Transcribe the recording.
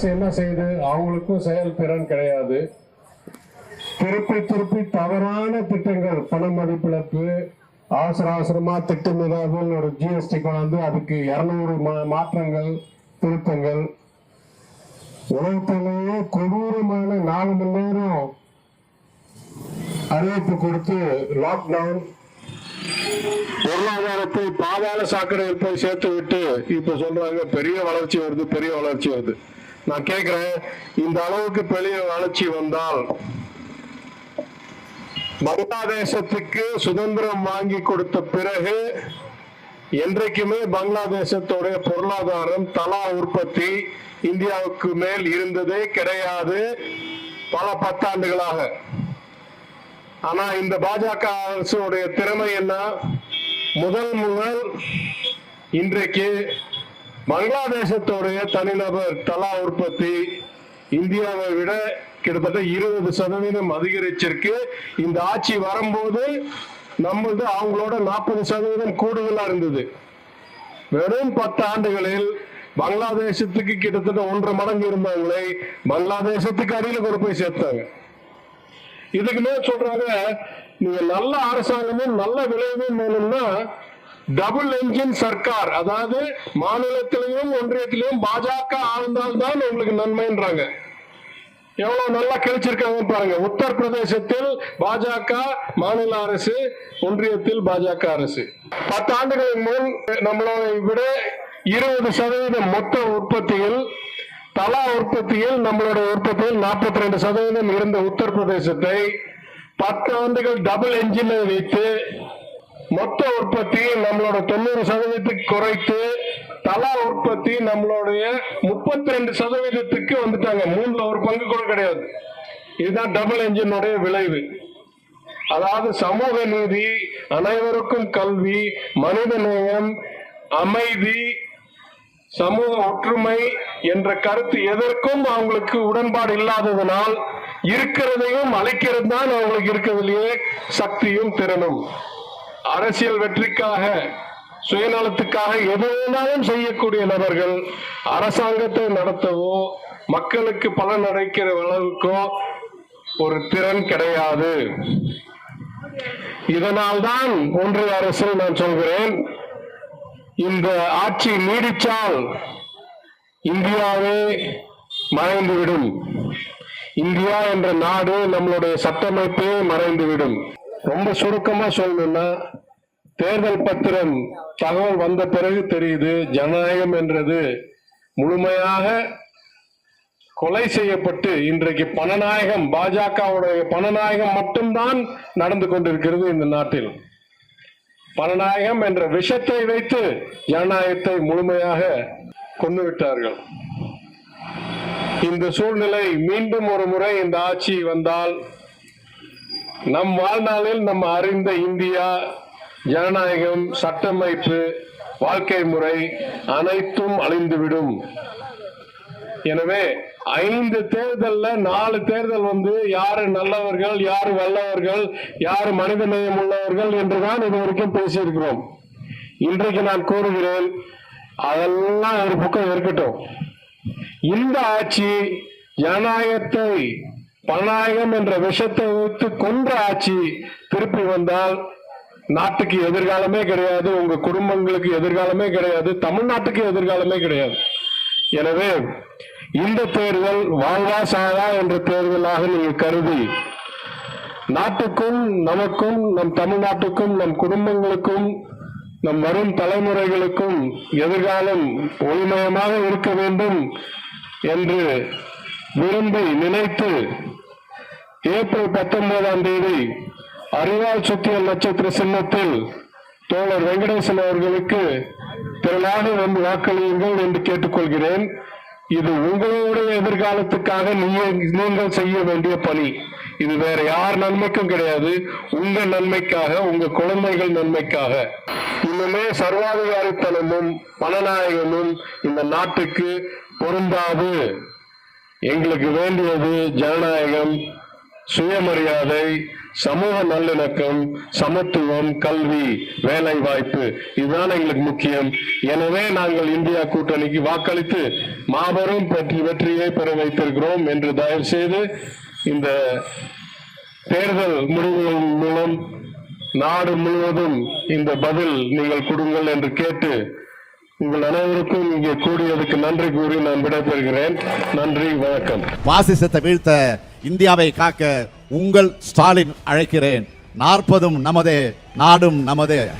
அரசு என்ன செய்யுது அவங்களுக்கும் செயல்திறன் கிடையாது. திருப்பி திருப்பி தவறான திட்டங்கள் பண மதிப்பிழப்பு அவசர அவசரமா திட்டமிடாமல் ஒரு ஜிஎஸ்டி கொண்டாந்து அதுக்கு இருநூறு மாற்றங்கள் திருத்தங்கள். உலகத்திலேயே கொடூரமான நாலு மணி நேரம் அறிவிப்பு கொடுத்து லாக்டவுன் பொருளாதாரத்தை பாதாள சாக்கடையில் போய் சேர்த்து விட்டு இப்ப சொல்றாங்க பெரிய வளர்ச்சி வருது பெரிய வளர்ச்சி வருது. நான் கேக்குறேன் இந்த அளவுக்கு பெரிய வளர்ச்சி வந்தால் பங்களாதேசத்துக்கு சுதந்திரம் வாங்கி கொடுத்த பிறகு என்றைக்குமே பங்களாதேசத்துடைய பொருளாதாரம் தலா உற்பத்தி இந்தியாவுக்கு மேல் இருந்ததே கிடையாது பல பத்தாண்டுகளாக. ஆனா இந்த பாஜக அரசுடைய திறமை என்ன? முதல் முதல் இன்றைக்கு பங்களாதேசத்துடைய தனிநபர் தலா உற்பத்தி இந்தியாவை விட கிட்டத்தட்ட இருபது சதவீதம் அதிகரிச்சிருக்கு. இந்த ஆட்சி வரும்போது நம்மளது அவங்களோட நாற்பது சதவீதம் கூடுதலா இருந்தது. வெறும் பத்து ஆண்டுகளில் பங்களாதேசத்துக்கு கிட்டத்தட்ட ஒன்றரை மடங்கு இருந்தவங்களை பங்களாதேசத்துக்கு அடியில் கொண்டு போய் சேர்த்தாங்க. இதுக்கு மேல் சொல்றாங்க நீங்க நல்ல அரசாங்கமும் நல்ல விளைவும் வேணும்னா டபுள் என்ஜின் சர்க்கார் அதாவது மாநிலத்திலையும் ஒன்றியத்திலையும் பாஜக ஆழ்ந்தால்தான் உங்களுக்கு நன்மைன்றாங்க. எவ்வளவு நல்லா கிழிச்சிருக்காங்க பாருங்க. உத்தரப்பிரதேசத்தில் பாஜக மாநில அரசு ஒன்றியத்தில் பாஜக அரசு. பத்து ஆண்டுகளுக்கு முன் நம்மளை விட இருபது சதவீதம் மொத்த உற்பத்தியில் தலா உற்பத்தியில் நம்மளுடைய உற்பத்தியில் நாற்பத்தி ரெண்டு சதவீதம் இருந்த உத்தரப்பிரதேசத்தை பத்து ஆண்டுகள் டபுள் என்ஜினை வைத்து மொத்த உற்பத்தி நம்மளோட தொண்ணூறு சதவீதத்துக்கு குறைத்து தலா உற்பத்தி நம்மளுடைய முப்பத்தி ரெண்டு சதவீதத்துக்கு வந்துட்டாங்க. மூணுல ஒரு பங்கு கூட கிடையாது. இதுதான் டபுள் என்ஜினுடைய விளைவு. அதாவது சமூக நீதி அனைவருக்கும் கல்வி மனித நேயம் அமைதி சமூக ஒற்றுமை என்ற கருத்து எதற்கும் அவங்களுக்கு உடன்பாடு இல்லாததனால் இருக்கிறதையும் அழைக்கிறது தான் அவங்களுக்கு இருக்கிறதுலயே சக்தியும் திறனும். அரசியல் வெற்றிக்காக சுயநலத்துக்காக எது செய்யக்கூடிய நபர்கள் அரசாங்கத்தை நடத்தவோ மக்களுக்கு பலன் அடைக்கிற அளவுக்கோ ஒரு திறன் கிடையாது. இதனால்தான் ஒன்றிய அரசில் நான் சொல்கிறேன் இந்த ஆட்சி நீடிச்சால் இந்தியாவே மறைந்துவிடும். இந்தியா என்ற நாடு நம்மளுடைய சட்டமைப்பே மறைந்துவிடும். ரொம்ப சுருக்கமா சொல்லணும்னா தேர்தல் பத்திரம் தகவல் வந்த பிறகு தெரியுது ஜனநாயகம் என்றது முழுமையாக கொலை செய்யப்பட்டு இன்றைக்கு பணநாயகம் பாஜகவுடைய பணநாயகம் மட்டும்தான் நடந்து கொண்டிருக்கிறது இந்த நாட்டில். பணநாயகம் என்ற விஷத்தை வைத்து ஜனநாயகத்தை முழுமையாக கொண்டு விட்டார்கள் இந்த சூழ்நிலை மீண்டும் ஒரு முறை இந்த ஆட்சி வந்தால் நம் வாழ்நாளில் நம்ம அறிந்த இந்தியா ஜனநாயகம் சட்டமைப்பு வாழ்க்கை முறை அனைத்தும் அழிந்துவிடும். எனவே ஐந்து தேர்தல்ல நாலு தேர்தல் வந்து யாரு நல்லவர்கள் யாரு வல்லவர்கள் யாரு மனிதநேயம் உள்ளவர்கள் என்றுதான் இது வரைக்கும் பேசியிருக்கிறோம். இன்றைக்கு நான் கூறுகிறேன் அதெல்லாம் ஒரு பக்கம் இருக்கட்டும். இந்த ஆட்சி ஜனநாயகத்தை பணநாயகம் என்ற விஷத்தை வைத்து கொன்ற ஆட்சி திருப்பி வந்தால் நாட்டுக்கு எதிர்காலமே கிடையாது உங்க குடும்பங்களுக்கு எதிர்காலமே கிடையாது தமிழ்நாட்டுக்கு எதிர்காலமே கிடையாது. எனவே இந்த தேர்தல் வாழ்வா சாதா என்ற தேர்தலாக நீங்கள் கருதி நாட்டுக்கும் நமக்கும் நம் தமிழ்நாட்டுக்கும் நம் குடும்பங்களுக்கும் நம் வரும் தலைமுறைகளுக்கும் எதிர்காலம் ஒளிமயமாக இருக்க வேண்டும் என்று விரும்பி நினைத்து ஏப்ரல் பத்தொன்பதாம் தேதி அறிவால் சுத்திய நட்சத்திர சின்னத்தில் தோழர் வெங்கடேசன் அவர்களுக்கு திரளாக வந்து வாக்களியுங்கள் என்று கேட்டுக்கொள்கிறேன். இது உங்களுடைய எதிர்காலத்துக்காக நீங்க- நீங்கள் செய்ய வேண்டிய பணி. இது வேற யார் நன்மைக்கும் கிடையாது. உங்க நன்மைக்காக உங்க குழந்தைகள் நன்மைக்காக. இன்னுமே சர்வாதிகாரித்தனமும் பணநாயகமும் இந்த நாட்டுக்கு பொருந்தாது. எங்களுக்கு வேண்டியது ஜனநாயகம். சுயமரியாதை சமூக நல்லிணக்கம் சமத்துவம் கல்வி வேலை வாய்ப்பு இதுதான் எங்களுக்கு முக்கியம். எனவே நாங்கள் இந்தியா கூட்டணிக்கு வாக்களித்து மாபெரும் வெற்றி வெற்றியை பெற வைத்திருக்கிறோம் என்று தயவு செய்து இந்த தேர்தல் முடிவுகள் மூலம் நாடு முழுவதும் இந்த பதில் நீங்கள் கொடுங்கள் என்று கேட்டு உங்கள் அனைவருக்கும் இங்கே கூடியதுக்கு நன்றி கூறி நான் விடைபெறுகிறேன். நன்றி வணக்கம். வாசிசத்தை வீழ்த்த இந்தியாவை காக்க உங்கள் ஸ்டாலின் அழைக்கிறேன். நாற்பதும் நமதே நாடும் நமதே.